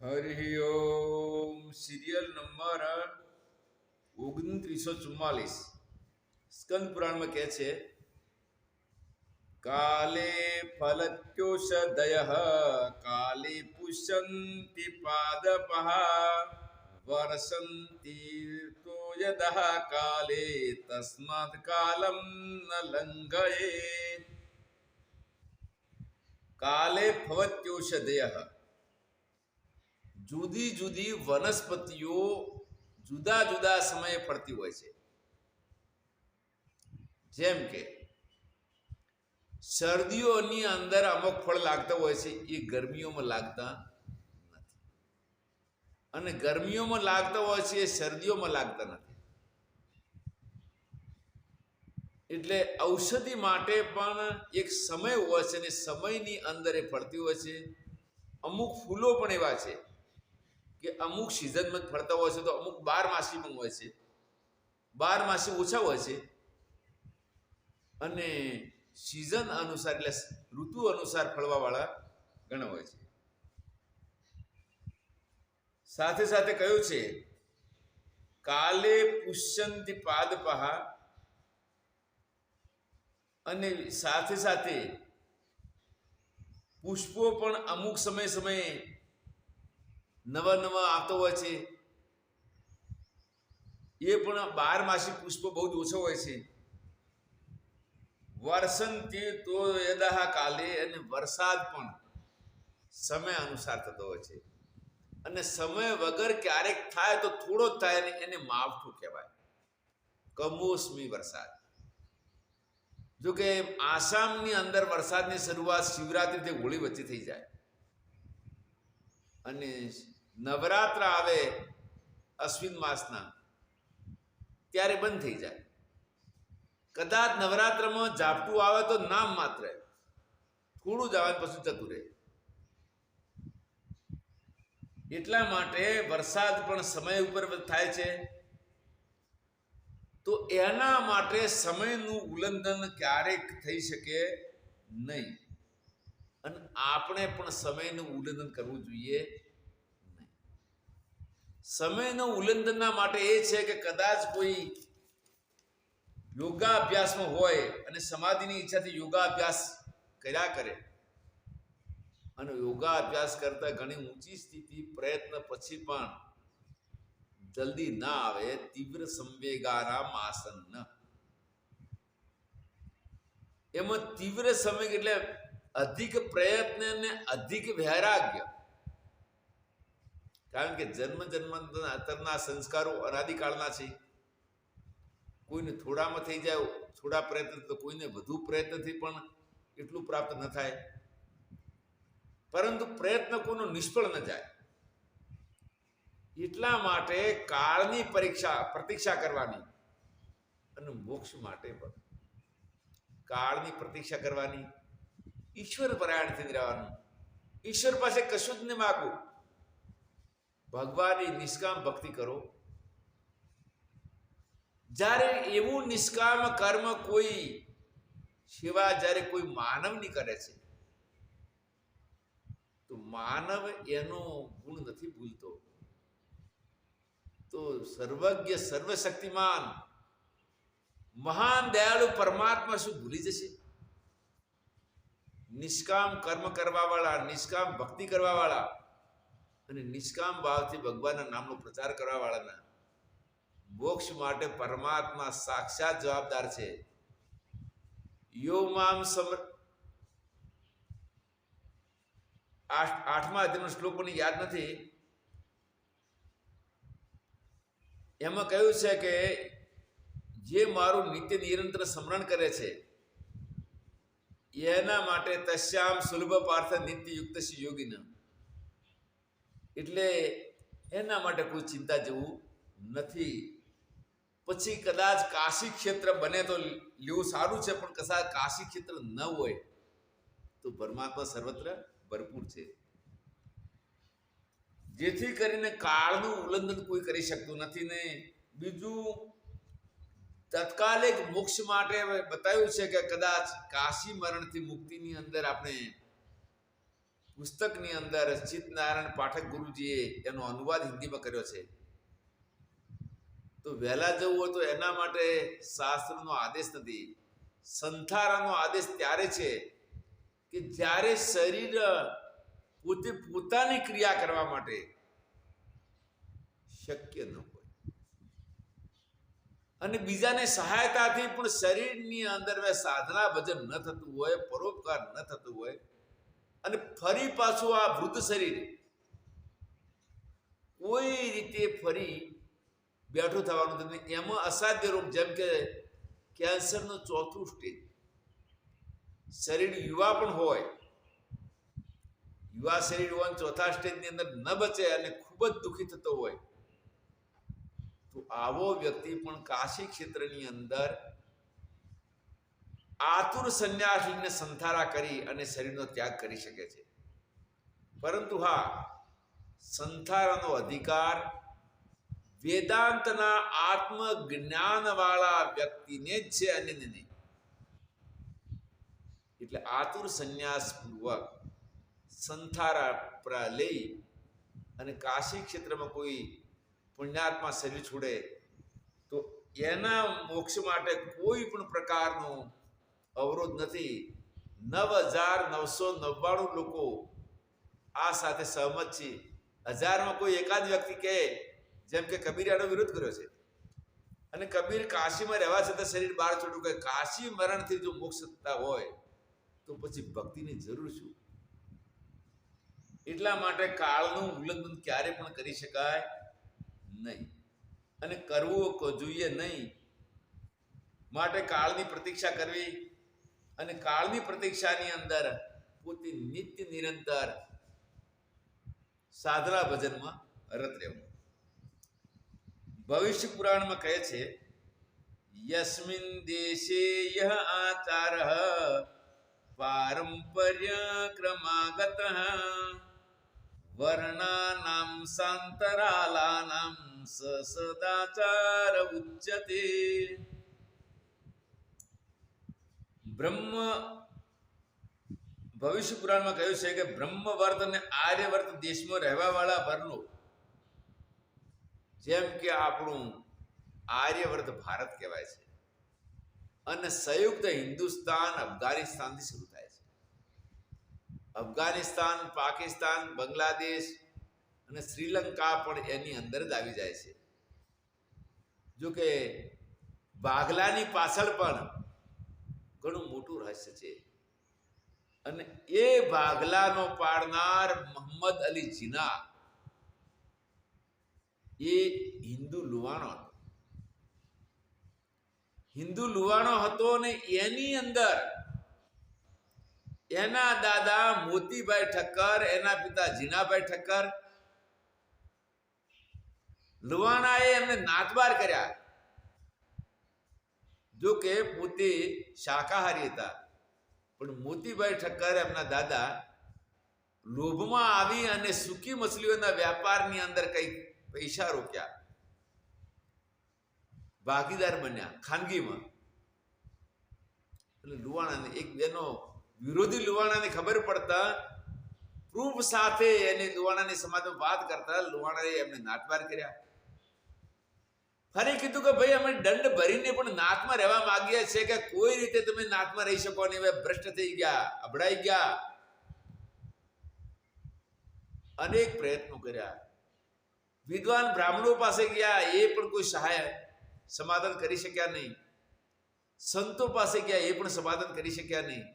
Hari Om serial number ઓગણત્રીસો ચુમ્માલીસ સ્કંદ પુરાણમાં કહે છે કાલે ફલત્યોષદય કાલે પુષ્યંતિ પાદપઃ વર્ષંતિ તો યદઃ કાલે તસ્માत् કાલમ ન લંઘયે કાલે ફવત્યોષદય જુદી જુદી વનસ્પતિઓ જુદા જુદા સમયે ફરતી હોય છે. જેમ કે, શરદીઓની અંદર અમુક ફળ લાગતા હોય છે, એ ગરમીઓમાં લાગતા નથી. અને ગરમીઓમાં લાગતા હોય છે, એ શરદીઓમાં લાગતા નથી. એટલે ઔષધિ માટે પણ એક સમય હોય છે અને સમયની અંદર એ ફરતી હોય છે. અમુક ફૂલો પણ એવા છે કે અમુક સિઝનમાં ફરતા હોય છે તો અમુક બાર માસી પણ હોય છે. બાર માસી ઓછા હોય છે. અને સિઝન અનુસાર એટલે ઋતુ અનુસાર ફળવાવાળા ઘણા હોય છે. સાથે સાથે કયું છે, કાલે પુષ્યંતિ પાદપહા અને સાથે સાથે પુષ્પો પણ અમુક સમય સમયે નવા નવા આવતો હોય છે. એ પણ બાર માસી પુષ્પો બહુ જ ઓછો હોય છે. વરસંતી તો યદહ કાલે અને વરસાદ પણ સમય અનુસાર થતો હોય છે. અને સમય વગર ક્યારેક થાય તો થોડો જ થાય ને એને માવઠું કહેવાય. કમોસમી વરસાદ. જો કે આસામની અંદર વરસાદની શરૂઆત શિવરાત્રિથી હોળી વચ્ચે થઈ જાય. અને નવરાત્ર આવે અશ્વિન માસના, ત્યારે બંધ થઈ જાય. કદાચ નવરાત્રમાં ઝાપટું આવે તો નામ માત્ર થોડું જ આવે પછી જતું રહે. એટલા માટે વરસાદ પણ સમય ઉપર થાય છે. તો એના માટે સમયનું ઉલ્લંઘન ક્યારેક થઈ શકે નહીં. અને આપણે પણ સમયનું ઉલ્લંઘન કરવું જોઈએ. સમયનું ઉલ્લંઘનના માટે એ છે કે કદાચ કોઈ યોગાભ્યાસમાં હોય અને સમાધિની ઈચ્છાથી યોગાભ્યાસ કર્યા કરે. અને યોગાભ્યાસ કરતા ઘણી ઊંચી સ્થિતિ પ્રયત્ન પછી પણ જલ્દી ના આવે, તીવ્ર સંવેગારામ આસન એમાં તીવ્ર સંવેગ એટલે અધિક પ્રયત્ન અને અધિક વૈરાગ્ય. કારણ કે જન્મ જન્માંતરના સંસ્કારો અનાદિકાળના છે. કોઈને થોડામાં થઈ જાય, થોડા પ્રયત્ન તો કોઈને વધુ પ્રયત્નથી પણ એટલું પ્રાપ્ત ન થાય. પરંતુ પ્રયત્ન કોનો નિષ્ફળ ન જાય. એટલા માટે કાળની પરીક્ષા, પ્રતીક્ષા કરવાની અને મોક્ષ માટે પણ. કાળની પ્રતીક્ષા કરવાની, ઈશ્વર પરાયણ થઈ રહેવાનું. ઈશ્વર પાસે કશું જ નહીં માગવું. ભગવાનની નિષ્કામ ભક્તિ કરો. જ્યારે એવું નિષ્કામ કર્મ કોઈ સેવા જ્યારે કોઈ માનવની કરે છે, તો માનવ એનો ગુણ નથી ભૂલતો. તો સર્વજ્ઞ સર્વશક્તિમાન, મહાન દયાળુ પરમાત્મા શું ભૂલી જશે? નિષ્કામ કર્મ કરવા વાળા નિષ્કામ ભક્તિ કરવા વાળા અને નિષ્કામ ભાવથી ભગવાનના નામનો પ્રચાર કરવા વાળાના મોક્ષ માટે પરમાત્મા સાક્ષાત જવાબદાર છે. યો મામ આઠ, આઠમા અધ્યાયનો શ્લોક યાદ નથી. એમાં કહ્યું છે કે જે મારું નિત્ય નિરંતર સ્મરણ કરે છે, એના માટે તશ્યામ સુલભ પાર્થ નિત્ય યુક્ત યોગીન. એટલે એના માટે કોઈ ચિંતા જેવું નથી. પછી કદાચ કાશી ક્ષેત્ર બને તો લેવું સારું છે, પણ કદાચ કાશી ક્ષેત્ર ન હોય તો પરમાત્મા સર્વત્ર ભરપૂર છે. જેથી કરીને કાળનું ઉલ્લંઘન કોઈ કરી શકતું નથી ને બીજું તત્કાલિક મોક્ષ માટે બતાવ્યું છે કે કદાચ કાશી મરણથી મુક્તિની અંદર આપણે પુસ્તકની અંદર ચિત્તનારાયણ પાઠક ગુરુજીએ એનો અનુવાદ હિન્દીમાં કર્યો છે. તો વહેલા જવું હોય તો એના માટે શાસ્ત્રનો આદેશ નથી. સંથારાનો આદેશ ત્યારે છે કે જ્યારે શરીર પોતે પોતાની ક્રિયા કરવા માટે શક્ય ન હોય. અને બીજાને સહાયતાથી પણ શરીરની અંદર સાધના ભજન ન થતું હોય, પરોપકાર ન થતું હોય અને ફરી પાછું આ વૃદ્ધ શરીર. કોઈ રીતે ફરી બેઠું થવાનું નથી એમાં અસાધ્ય રોગ જેમ કે કેન્સરનું ચોથું સ્ટેજ. શરીર યુવા પણ હોય. યુવા શરીર હોય ચોથા સ્ટેજની અંદર ન બચે અને ખૂબ જ દુઃખી થતો હોય. તો આવો વ્યક્તિ પણ કાશી ક્ષેત્રની અંદર આતુર સંન્યાસીને સંથારા કરી અને શરીરનો ત્યાગ કરી શકે છે. પરંતુ હા, સંથારાનો અધિકાર વેદાંતના આત્મજ્ઞાનવાળા વ્યક્તિને જ છે અને નહીં. એટલે આતુર સંન્યાસ પૂર્વક સંથારા લઈ અને કાશી ક્ષેત્રમાં કોઈ પુણ્યાત્મા શરીર છોડે તો એના મોક્ષ માટે કોઈ પણ પ્રકારનો અવરોધ નથી. નવ હજાર નવસો નવ્વાણું લોકો આ સાથે સહમત છે. હજારમાં કોઈ એકાદ વ્યક્તિ કહે, જેમ કે કબીરે આનો વિરોધ કર્યો છે. અને કબીર કાશીમાં રહેવા છતાં શરીર બહાર છોડ્યું. કે કાશી મરણથી જો મોક્ષ થતા હોય, તો પછી ભક્તિની જરૂર શું? એટલા માટે કાળનું ઉલ્લંઘન ક્યારે પણ કરી શકાય નહીં. અને કરવું જોઈએ નહીં. માટે કાળની પ્રતીક્ષા કરવી અને કાળની પ્રતીક્ષાની અંદર પોતે નિત્ય નિરંતર સાધના ભજનમાં રત રહેવું. ભવિષ્ય પુરાણમાં કહે છે, યસ્મિન દેશે યહ આચાર પારંપર્ય ક્રમાગત વર્ણાનામ સાંતરાલાનામ સદાચાર ઉચ્યતે. બ્રહ્મ ભવિષ્ય પુરાણમાં કહ્યું છે કે બ્રહ્મવર્ત અને આર્યવર્ત દેશમાં રહેવાવાળા વર્ણો જેમ કે આપણું આર્યવર્ત ભારત કહેવાય છે, અને સંયુક્ત હિન્દુસ્તાન અફઘાનિસ્તાનથી શરૂ થાય છે. અફઘાનિસ્તાન, પાકિસ્તાન, બાંગ્લાદેશ અને શ્રીલંકા પણ એની અંદર જ આવી જાય છે. જો કે બાઘલાની પાછળ પણ ઘણું મોટું રહસ્ય છે. અને એ ભાગલાનો પાડનાર મોહમ્મદ અલી જીના એ હિન્દુ લુવાણો હતો. હિન્દુ લુવાણો હતો ને એની અંદર એના દાદા મોતીભાઈ ઠક્કર, એના પિતા જીનાભાઈ ઠક્કર લુવાણાએ એમને નાતબાર કર્યા. જો કે પોતે શાકાહારી હતા. પણ મોતીભાઈ ઠક્કર એમના દાદા લોભમાં આવી અને સૂકી મછલીઓના વ્યાપારની અંદર કંઈક પૈસા રોક્યા. ભાગીદાર બન્યા ખાનગીમાં. એટલે લુવાણાને, એક બેનો વિરોધી લુવાણાને ખબર પડતા પ્રૂફ સાથે એને લુવાણાની સમાજમાં વાત કરતા લુવાણાએ એમને નાટવાર કર્યા. ફરી કીધું કે ભાઈ, અમે દંડ ભરીને પણ નાથમાં રહેવા માંગીએ છીએ કે કોઈ રીતે તમે નાથમાં રહી શકો નહીં. હવે ભ્રષ્ટ થઈ ગયા, અભડાઈ ગયા. અનેક પ્રયત્નો કર્યા. વિદ્વાન બ્રાહ્મણો પાસે ગયા, એ પણ કોઈ સહાય સમાધાન કરી શક્યા નહીં. સંતો પાસે ગયા, એ પણ સમાધાન કરી શક્યા નહીં.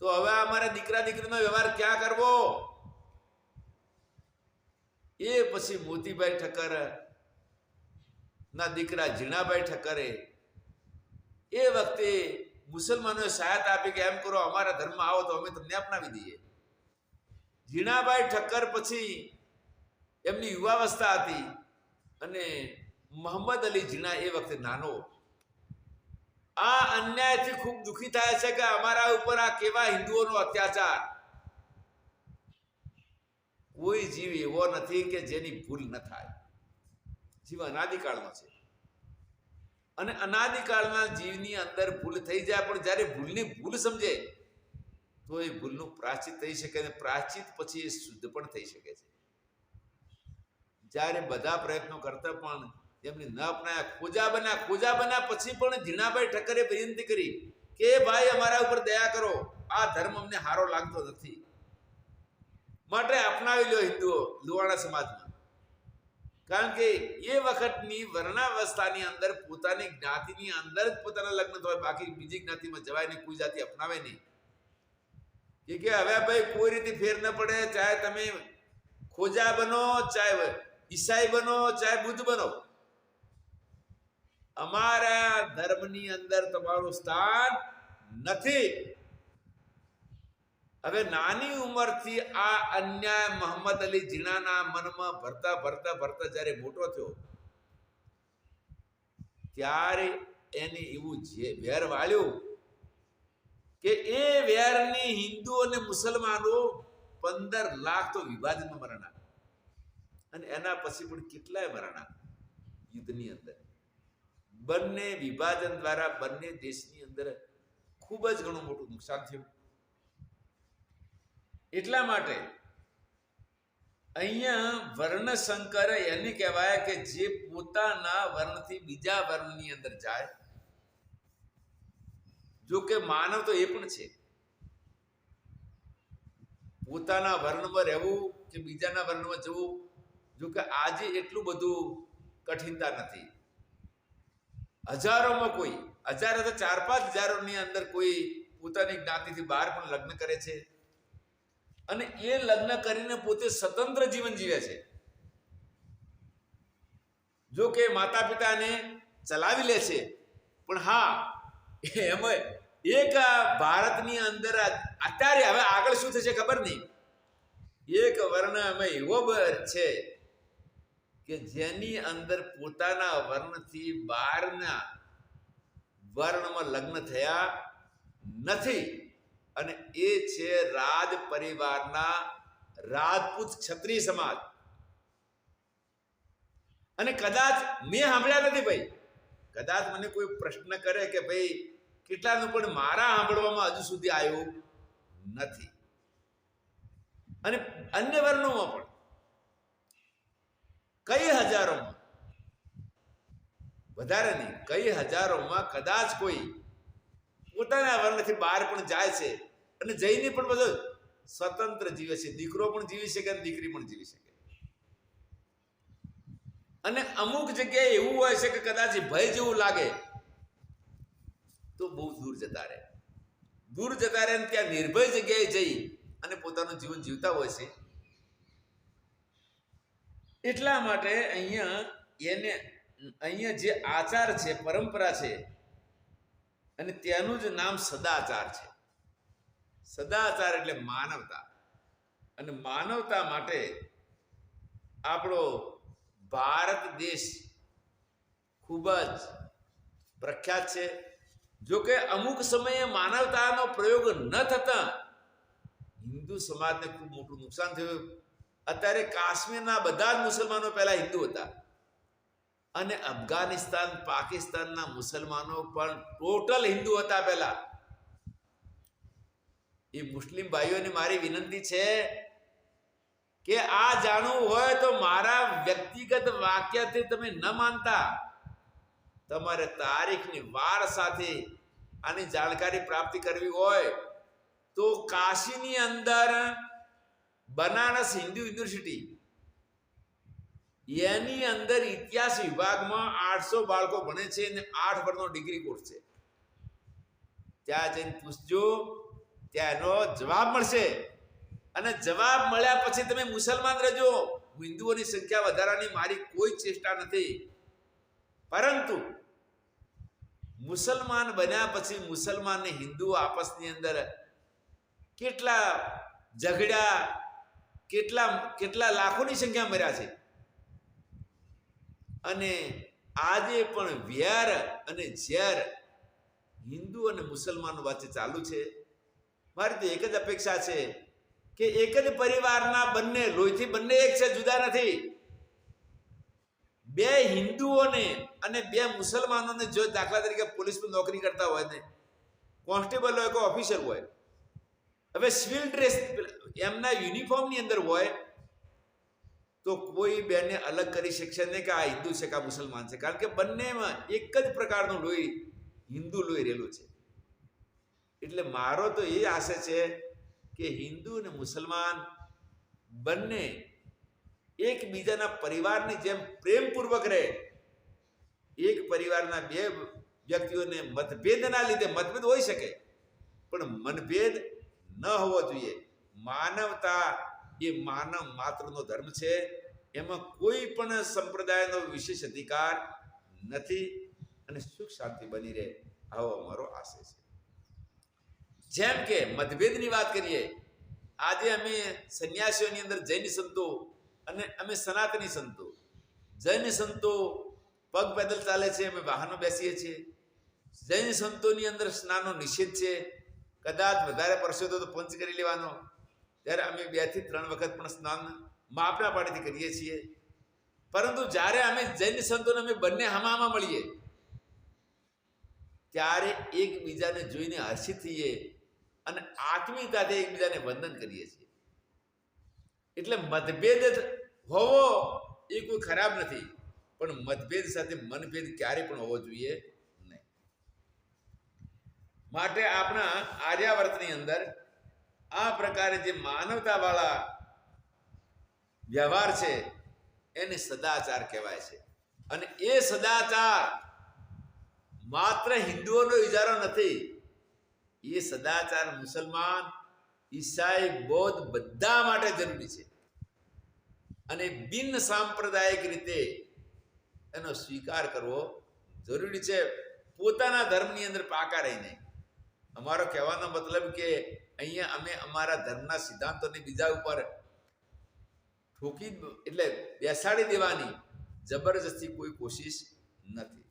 તો હવે અમારા દીકરા દીકરીનો વ્યવહાર ક્યાં કરવો? એ પછી મોતીભાઈ ઠક્કર ના દીકરા ઝીણાભાઈ ઠક્કરે એ વખતે મુસલમાનોએ સહાયતા આપી કે એમ કરો, અમારા ધર્મમાં આવો તો અમે તમને અપનાવી દઈએ. ઝીણાભાઈ ઠક્કર પછી એમની યુવાવસ્થા હતી અને મોહમ્મદ અલી ઝીણા એ વખતે નાનો. આ અન્યાયથી ખૂબ દુઃખી થાય છે કે અમારા ઉપર આ કેવા હિન્દુઓનો અત્યાચાર. કોઈ જીવ એવો નથી કે જેની ભૂલ ન થાય. જીવ અનાદિકાળનો છે. અને અનાદિકાળના જીવની અંદર ભૂલ થઈ જાય, પણ જ્યારે ભૂલની ભૂલ સમજે, તો એ ભૂલનું પ્રાચિત થઈ શકે અને પ્રાચિત પછી એ શુદ્ધ પણ થઈ શકે છે. જ્યારે બધા પ્રયત્નો કરતા પણ એમની ન અપનાયા, ખોજા બન્યા ખોજા બન્યા પછી પણ ઝીણાભાઈ ઠક્કરે વિનંતી કરી કે ભાઈ, અમારા ઉપર દયા કરો. આ ધર્મ અમને સારો લાગતો નથી. માટે અપનાવી લો હિન્દુઓ લુવાણા સમાજમાં. કારણ કે એ વખતની વર્ણાવસ્થાની અંદર, પોતાની જ્ઞાતિની અંદર પોતાના લગ્ન થવાય, બાકી બીજી જ્ઞાતિમાં જવાય નહીં, કોઈ જાતિ અપનાવે નહીં. કે કે હવે ભાઈ કોઈ રીતે ફેર ન પડે, ચાહે તમે ખોજા બનો, ચાહે ઈસાઈ બનો, ચાહે બુદ્ધ બનો. અમારા ધર્મની અંદર તમારું સ્થાન નથી. હવે નાની ઉંમરથી આ અન્યાય મોહમ્મદ અલી જીણાના મનમાં ભરતા ભરતા ભરતા જ્યારે મોટો થયો, ત્યારે એને એવું જે વેર વાળ્યું કે એ વેરની હિન્દુ અને મુસલમાનો પંદર લાખ તો વિભાજનમાં મરણા અને એના પછી પણ કેટલાય મરણા યુદ્ધની અંદર. બંને વિભાજન દ્વારા બંને દેશની અંદર ખૂબ જ ઘણું મોટું નુકસાન થયું. એટલા માટે અહીંયા વર્ણ સંકર એને કહેવાય કે જે પોતાના વર્ણથી બીજા વર્ણની અંદર જાય, જો કે માનવ તો એ પણ છે. પોતાના વર્ણમાં રહેવું કે બીજાના વર્ણમાં જવું, જો કે આજે એટલું બધું કઠિનતા નથી. હજારોમાં કોઈ, હજારો તો ચાર પાંચ હજારોની અંદર કોઈ પોતાની જ્ઞાતિથી બહાર પણ લગ્ન કરે છે. અને એ લગ્ન કરીને પોતે સ્વતંત્ર જીવન જીવે છે. જો કે માતા પિતાને ચલાવી લે છે, પણ હા, એમ એક ભારતની અંદર અત્યારે હવે આગળ શું થશે ખબર નહીં. એક વર્ણ અમે એવો છે કે જેની અંદર પોતાના વર્ણથી બહારના વર્ણમાં લગ્ન થયા નથી. અને એ છે રાજ પરિવારના રાજપૂત ક્ષત્રિય સમાજ. અને કદાચ મેં સાંભળ્યા નથી ભાઈ. કદાચ મને કોઈ પ્રશ્ન કરે કે ભાઈ, કેટલાનું પણ મારા સાંભળવામાં હજુ સુધી આવ્યું નથી. અને અન્ય વર્ણોમાં પણ. કઈ હજારોમાં? વધારે નહીં. કઈ હજારોમાં કદાચ કોઈ પોતાના વર્ણથી બહાર પણ જાય છે. અને જઈને પણ બધો સ્વતંત્ર જીવે છે. દીકરો પણ જીવી શકે અને દીકરી પણ જીવી શકે. અને અમુક જગ્યાએ એવું હોય છે કે કદાચ ભય જેવું લાગે તો બહુ દૂર જતા રહે. દૂર જતા રહે ત્યાં નિર્ભય જગ્યાએ જઈ અને પોતાનું જીવન જીવતા હોય છે. એટલા માટે અહીંયા એને, અહીંયા જે આચાર છે, પરંપરા છે, અને તેનું જ નામ સદાચાર છે. સદાચાર એટલે માનવતા. અને માનવતા માટે આપણો ભારત દેશ ખૂબ જ પ્રખ્યાત છે. જો કે અમુક સમયે માનવતાનો પ્રયોગ ન થતા હિન્દુ સમાજને ખૂબ મોટું નુકસાન થયું. અત્યારે કાશ્મીરના બધા જ મુસલમાનો પહેલા હિન્દુ હતા. અને અફઘાનિસ્તાન, પાકિસ્તાનના મુસલમાનો પણ ટોટલ હિન્દુ હતા પહેલા. એ મુસ્લિમ ભાઈઓને મારી વિનંતી છે કે આ જાણવું હોય તો મારા વ્યક્તિગત વાક્યથી તમે ન માનતા. તમારે તારીખની વાર સાથે આની જાણકારી પ્રાપ્ત કરવી હોય તો કાશીની અંદર બનારસ હિન્દુ યુનિવર્સિટી એની અંદર ઇતિહાસ વિભાગમાં આઠસો બાળકો ભણે છે અને આઠ વર્ષનો ડિગ્રી કોર્સ છે. ત્યાં જઈને પૂછજો ત્યાં એનો જવાબ મળશે. અને જવાબ મળ્યા પછી તમે મુસલમાન રહેજો. હિન્દુઓની સંખ્યા વધારવાની મારી કોઈ ચેષ્ટા નથી. પરંતુ મુસલમાન બન્યા પછી મુસલમાન ને હિન્દુ આપસની અંદર કેટલા ઝઘડ્યા કેટલા કેટલા લાખોની સંખ્યા મર્યા છે. અને આજે પણ વેર અને ઝેર હિન્દુ અને મુસલમાનો વચ્ચે ચાલુ છે. મારી તો એક જ અપેક્ષા છે કે એક જ પરિવારના બંને, લોહીથી બંને એક છે, જુદા નથી. બે હિન્દુઓને અને બે મુસલમાનોને જો દાખલા તરીકે પોલીસમાં નોકરી કરતા હોય ને, કોન્સ્ટેબલ હોય કે ઓફિસર હોય, હવે સિવિલ ડ્રેસ એમના યુનિફોર્મની અંદર હોય, તો કોઈ બેને અલગ કરી શકશે નહીં કે આ હિન્દુ છે કે આ મુસલમાન છે. કારણ કે બંનેમાં એક જ પ્રકારનું લોહી, હિન્દુ લોહી રહેલું છે. એટલે મારો તો એ આશય છે કે હિન્દુ અને મુસલમાન બંને એકબીજાના પરિવારની જેમ પ્રેમપૂર્વક રહે. એક પરિવારના બે વ્યક્તિઓને મતભેદના લીધે મતભેદ હોઈ શકે, પણ મનભેદ ન હોવો જોઈએ. માનવતા એ માનવ માત્રનો ધર્મ છે. એમાં કોઈ પણ સંપ્રદાયનો વિશેષ અધિકાર નથી અને સુખ શાંતિ બની રહે, આવો અમારો આશય છે. જેમ કે મતભેદની વાત કરીએ, આજે અમે સંન્યાસીઓની અંદર જૈન સંતો અને અમે સનાતની સંતો. જૈન સંતો પગ પેદલ ચાલે છે, અમે વાહનો બેસીએ છીએ. જૈન સંતોની અંદર સ્નાનનો નિષેધ છે, કદાચ વધારે પરસો તો પંચ કરી લેવાનો. ત્યારે અમે બેથી ત્રણ વખત પણ સ્નાન માપના પાણીથી કરીએ છીએ. પરંતુ જ્યારે અમે જૈન સંતોને અમે બંને હામામાં મળીએ, ત્યારે એકબીજાને જોઈને હર્ષિત થઈએ. અને આત્મીયતાથી એકબીજાને વંદન કરીએ છીએ. એટલે મતભેદ હોવો એ કોઈ ખરાબ નથી, પણ મતભેદ સાથે મનભેદ ક્યારે પણ હોવો જોઈએ નહીં. માટે આપણા આર્યાવર્તની અંદર આ પ્રકારે જે માનવતાવાળા વ્યવહાર છે, એને સદાચાર કહેવાય છે. અને એ સદાચાર માત્ર હિન્દુઓનો ઇજારો નથી એ સદાચાર મુસલમાન ઈસાઈ બૌદ્ધ બધા માટે જરૂરી છે. અને બિન સાંપ્રદાયિક રીતે એનો સ્વીકાર કરવો જરૂરી છે. પોતાના ધર્મની અંદર પાકા રહીને. અમારો કહેવાનો મતલબ કે અહીંયા અમે અમારા ધર્મના સિદ્ધાંતોને બીજા ઉપર ઠોકી એટલે બેસાડી દેવાની જબરજસ્તી કોઈ કોશિશ નથી.